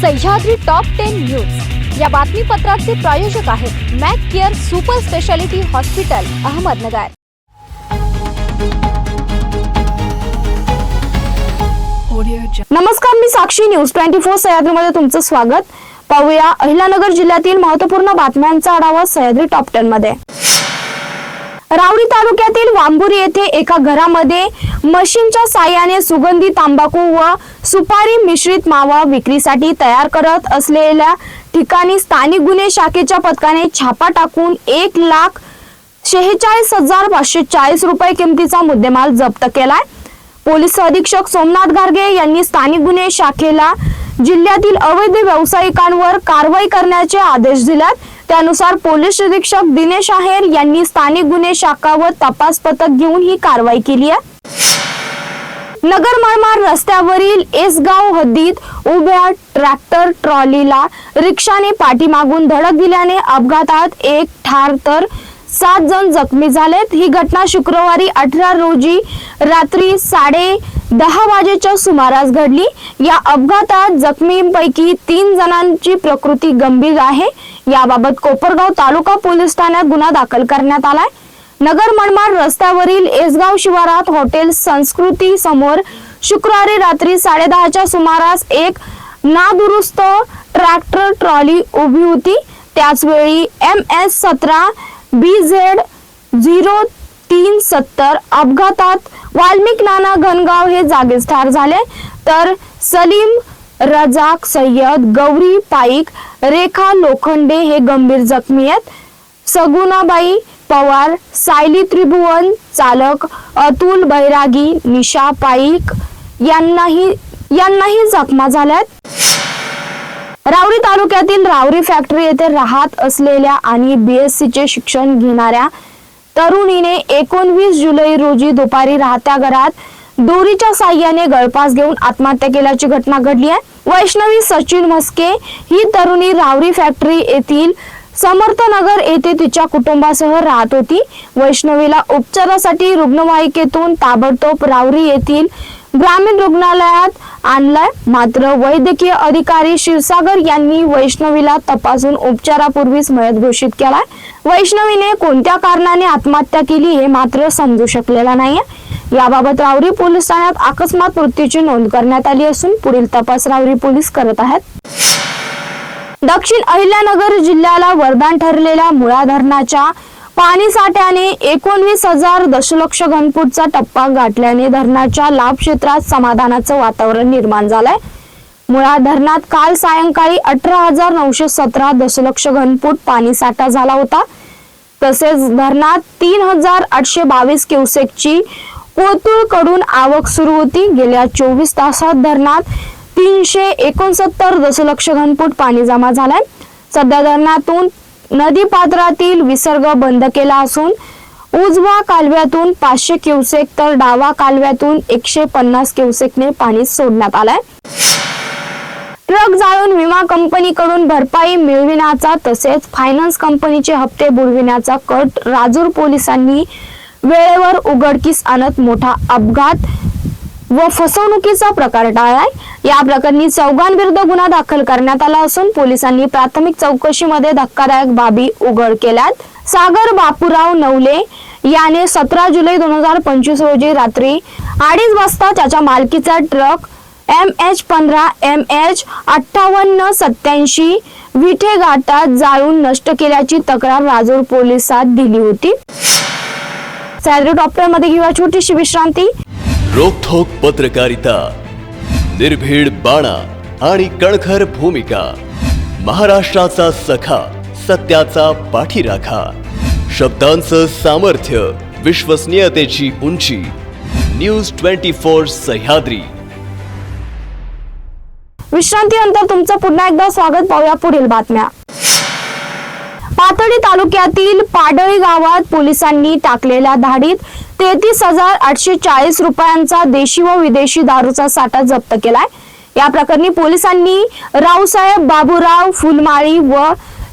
Sahyadri top ten news. या बातमीपत्राचे प्रायोजक आहेत Mac Care super speciality hospital Ahmednagar. नमस्कार मी साक्षी न्यूज. ट्वेंटी फोर सह्याद्रीमध्ये तुमचं स्वागत. पाहूया अहिलानगर जिल्ह्यातील महत्त्वपूर्ण बातम्यांचा आढावा सह्याद्री टॉप टेन मध्ये रावणी तालुक्यातील वांबुरी येथे एका घरामध्ये मशीनच्या साह्याने सुगंधी तांबाखू व सुपारी मिश्रित मावा विक्रीसाठी तयार करत असलेल्या ठिकाणी स्थानिक गुन्हे शाखेच्या पथकाने छापा टाकून एक लाख शेहेचाळीस हजार पाचशे चाळीस रुपये किमतीचा मुद्देमाल जप्त केलाय. पोलीस अधीक्षक सोमनाथ गार्गे यांनी स्थानिक गुन्हे शाखेला जिल्ह्यातील अवैध व्यावसायिकांवर कारवाई करण्याचे आदेश दिल्यात. त्यानुसार पोलीस निरीक्षक दिनेश आहेर यांनी स्थानिक गुन्हे शाखा व तपास पथक घेऊन ही कारवाई केली आहे. नगर माळमार रस्त्यावरील एसगाव हद्दीत उभ्या ट्रॅक्टर ट्रॉलीला रिक्षाने पाठीमागून धडक दिल्याने अपघातात एक ठार तर सात जण जखमी झालेत. ही घटना शुक्रवारी अठरा रोजी रात्री साडे दहा वाजेच्या सुमारास घडली. या अपघातात जखमींपैकी तीन जणांची प्रकृती गंभीर आहे. याबाबत कोपरगाव तालुका पोलीस ठाण्यात गुन्हा दाखल करण्यात आलाय. नगर मनमाड रस्त्यावरील एसगाव शिवारात हॉटेल संस्कृती समोर शुक्रवारी रात्री साडेदहाच्या सुमारास एक नादुरुस्त ट्रॅक्टर ट्रॉली उभी होती. त्याचवेळी एम एस सतरा बी झेड झिरो तीन सत्तर अपघातात वाल्मिक नाना घनगाव हे जागीच ठार झाले. तर सलीम रजाक सय्यद गौरी पाईक रेखा लोखंडे हे गंभीर जखमी आहेत. सगुणाबाई पवार सायली त्रिभुवन चालक अतुल बैरागी निशा पाईक यांनाही यांनाही जखमा झाल्यात रावरी तालुक्यातील रावरी फॅक्टरी येथे राहत असलेल्या आणि बीएससी चे शिक्षण घेणाऱ्या तरुणीने एकोणवीस जुलै रोजी दुपारी राहत्या घरात दोरीच्या साह्याने गळपास घेऊन आत्महत्या केल्याची घटना घडली आहे. वैष्णवी सचिन म्हस्के ही तरुणी रावरी फॅक्टरी येथील समर्थनगर येथे तिच्या कुटुंबासह राहत होती. वैष्णवीला उपचारासाठी रुग्णवाहिकेतून ताबडतोब रावरी येथील ग्रामीण रुग्णालयात आणलाय. मात्र वैद्यकीय अधिकारी क्षीरसागर यांनी वैष्णवीला तपासून उपचारापूर्वीच मयत घोषित केलाय. वैष्णवीने कोणत्या कारणाने आत्महत्या केली हे मात्र समजू शकलेला नाहीये. याबाबत रावरी पोलीस ठाण्यात अकस्मात मृत्यूची नोंद करण्यात आली असून पुढील तपास रावरी पोलीस करत आहेत. दक्षिण अहिल्यानगर जिल्ह्याला वरदान ठरलेल्या मुळा धरणाच्या पाणी साठ्याने एकोणवीस हजार दशलक्ष घनफूटचा टप्पा गाठल्याने धरणाच्या लाभ क्षेत्रात समाधानाचं वातावरण निर्माण झालंय. मुळा धरणात काल सायंकाळी अठरा हजार नऊशे सतरा दशलक्ष घनफूट पाणी साठा झाला होता. तसेच धरणात तीन हजार आठशे बावीस क्युसेकची कोतुळकडून आवक सुरू होती. गेल्या चोवीस तासात धरणात तीनशे एकोणसत्तर दशलक्ष घनफूट पाणी जमा झालाय. सध्या धरणातून नदी पात्रातील विसर्ग बंद केला असून उजवा कालव्यातून पाचशे क्युसेक तर डावा कालव्यातून एकशे पन्नास क्युसेकने पाणी सोडण्यात आलंय. ट्रक जाळून विमा कंपनीकडून भरपाई मिळविण्याचा तसेच फायनान्स कंपनीचे हप्ते बुडविण्याचा कट राजूर पोलिसांनी वेळेवर उघडकीस आणत मोठा अपघात व फसवणुकीचा प्रकार टाळलाय या प्रकरणी चौघांविरुद्ध गुन्हा दाखल करण्यात आला असून पोलिसांनी प्राथमिक चौकशीमध्ये धक्कादायक बाबी उघड केल्यात. सागर बापूराव नवले याने सतरा जुलै दोन हजार पंचवीस रोजी रात्री अडीच वाजता त्याच्या मालकीचा ट्रक एम एच पंधरा एम एच अठ्ठावन्न सत्याऐंशी विठे घाटात जाळून नष्ट केल्याची तक्रार राजूर पोलिसात दिली होती. सॅलरी डॉक्टरमध्ये घेऊया छोटीशी विश्रांती. रोखोक पत्रकारिता निर्भीड बाणा आणि कणखर भूमिका महाराष्ट्राचा सखा सत्याचा पाठीराखा शब्दांचं सामर्थ्य विश्वसनीयतेची उंची न्यूज ट्वेंटी फोर सह्याद्री. विश्रांतीनंतर तुमचं पुन्हा एकदा स्वागत पाहूया पुढील बातम्या. पाथर्डी तालुक्यातील पाडळी गावात पोलिसांनी टाकलेल्या धाडीत तेहतीस हजार आठशे चाळीस रुपयांचा देशी व विदेशी दारूचा साठा जप्त केलाय. या प्रकरणी पोलिसांनी रावसाहेब बाबूराव फुलमाळी व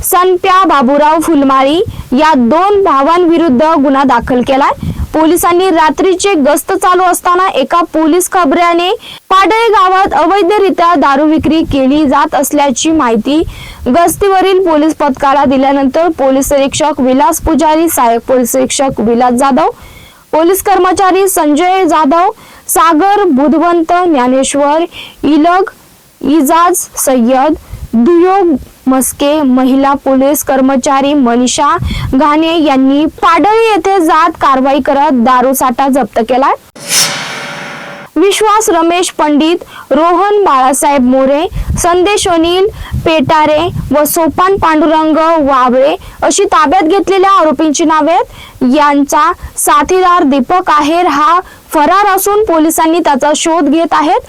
संप्या बाबूराव फुलमाळी या दोन भावांविरुद्ध गुन्हा दाखल केलाय. पोलिसांनी रात्रीचे गस्त चालू असताना एका पोलीस खबऱ्याने पाडळे गावात अवैधरित्या दारू विक्री केली जात असल्याची माहिती गस्तीवरील पोलीस पथकाला दिल्यानंतर पोलीस निरीक्षक विलास पुजारी सहाय्यक पोलीस निरीक्षक विलास जाधव पोलीस कर्मचारी संजय जाधव सागर बुधवंत ज्ञानेश्वर इलग इजाज सय्यद दुयोग मस्के महिला पोलीस कर्मचारी मनीषा घाणे यांनी पाडळी येथे जात कारवाई करत दारूसाठा जप्त केलाय. विश्वास रमेश पंडित रोहन बाळासाहेब मोरे संदेश अनिल पेटारे व सोपान पांडुरंग वावळे अशी ताब्यात घेतलेल्या आरोपींची नावे आहेत. यांचा साथीदार दीपक आहेर हा फरार असून पोलिसांनी त्याचा शोध घेत आहेत.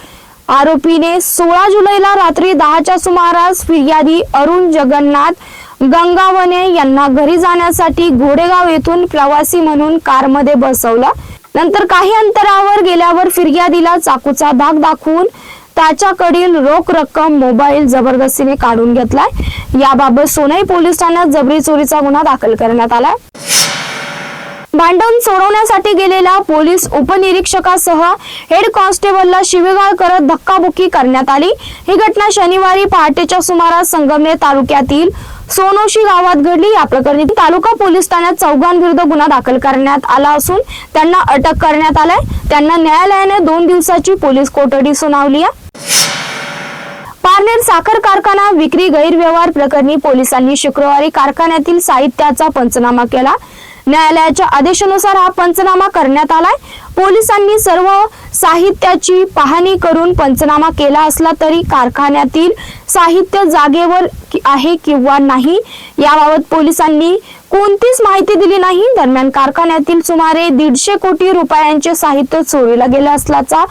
आरोपीने सोळा जुलैला रात्री दहाच्या सुमारास फिर्यादी अरुण जगन्नाथ गंगावने यांना घरी जाण्यासाठी घोडेगाव येथून प्रवासी म्हणून कारमध्ये बसवलं. नंतर काही अंतरावर गेल्यावर फिर्यादीला चाकूचा धाक दाखवून त्याच्याकडील रोख रक्कम मोबाईल जबरदस्तीने काढून घेतलाय. याबाबत सोनई पोलीस ठाण्यात जबरी चोरीचा गुन्हा दाखल करण्यात आलाय. भांडण सोडवण्यासाठी गेलेल्या पोलीस उपनिरीक्षकासह हेड कॉन्स्टेबलला शिवेगाळ करत धक्काबुक्की करण्यात आली. ही घटना शनिवारी पहाटेच्या सुमारास संगमनेर तालुक्यातील सोनोशी गावात घडली. या प्रकरणी तालुका पोलीस ठाण्यात चौघांविरुद्ध गुन्हा दाखल करण्यात आला असून त्यांना अटक करण्यात आलाय. त्यांना न्यायालयाने दोन दिवसाची पोलीस कोठडी सुनावली आहे. पारनेर साखर कारखाना विक्री गैरव्यवहार प्रकरणी पोलिसांनी शुक्रवारी कारखान्यातील साहित्याचा पंचनामा केला. न्यायालयाच्या आदेशानुसार हा पंचनामा करण्यात आलाय. पोलिसांनी सर्व साहित्याची पाहणी करून पंचनामा केला असला तरी कारखान्यातील साहित्य जागेवर आहे किंवा नाही याबाबत पोलिसांनी कोणतीच माहिती दिली नाही. दरम्यान कारखान्यातील सुमारे दीडशे कोटी रुपयांचे साहित्य चोरीला गेले असल्याचा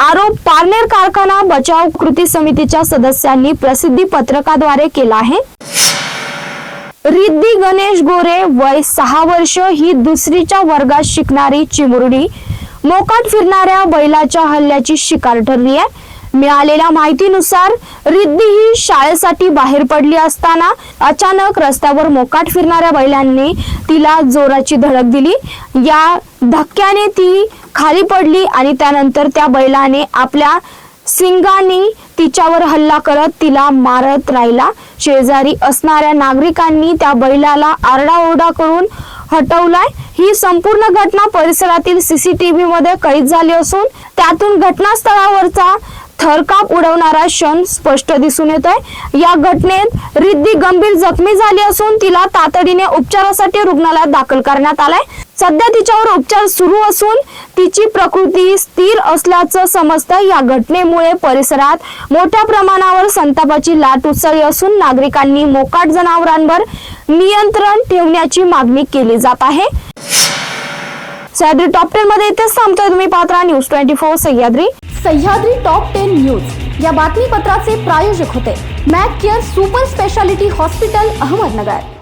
आरोप पारनेर कारखाना बचाव कृती समितीच्या सदस्यांनी प्रसिद्धी पत्रकाद्वारे केला आहे. रिद्धी गणेश गोरे वय सहा वर्ष ही दुसरीच्या वर्गात शिकणारी चिमुरडी. मोकाट फिरणाऱ्या बैलाच्या हल्ल्याची शिकार ठरली आहे. मिळालेल्या माहितीनुसार रिद्धी ही शाळेसाठी बाहेर पडली असताना अचानक रस्त्यावर मोकाट फिरणाऱ्या बैलांनी तिला जोराची धडक दिली. या धक्क्याने ती खाली पडली आणि त्यानंतर त्या बैलाने आपल्या सिंगांनी तिच्यावर हल्ला करत तिला मारत राहिला. शेजारी असणाऱ्या नागरिकांनी त्या बैलाला आरडाओरडा करून हटवलाय. ही संपूर्ण घटना परिसरातील सीसीटीव्ही मध्ये कैद झाली असून त्यातून घटनास्थळावरचा थरकाप उडवणारा क्षण स्पष्ट दिसून येतोय. या घटनेत रिद्धी गंभीर जखमी झाली असून तिला तातडीने उपचारासाठी रुग्णालयात दाखल करण्यात आलाय. सध्या तिच्यावर उपचार सुरू असून तिची प्रकृती स्थिर असल्याचं समजतं. या घटनेमुळे परिसरात मोठ्या प्रमाणावर संतापाची लाट उसळली असून नागरिकांनी मोकाट जनावरांवर नियंत्रण ठेवण्याची मागणी केली जात आहे. सह्याद्री टॉप टेन मध्ये इथेच थांबतोय तुम्ही Patra. News twenty four Sahyadri. Sahyadri top ten news. या बातमीपत्राचे प्रायोजक होते. Mac Care super speciality hospital Ahmednagar.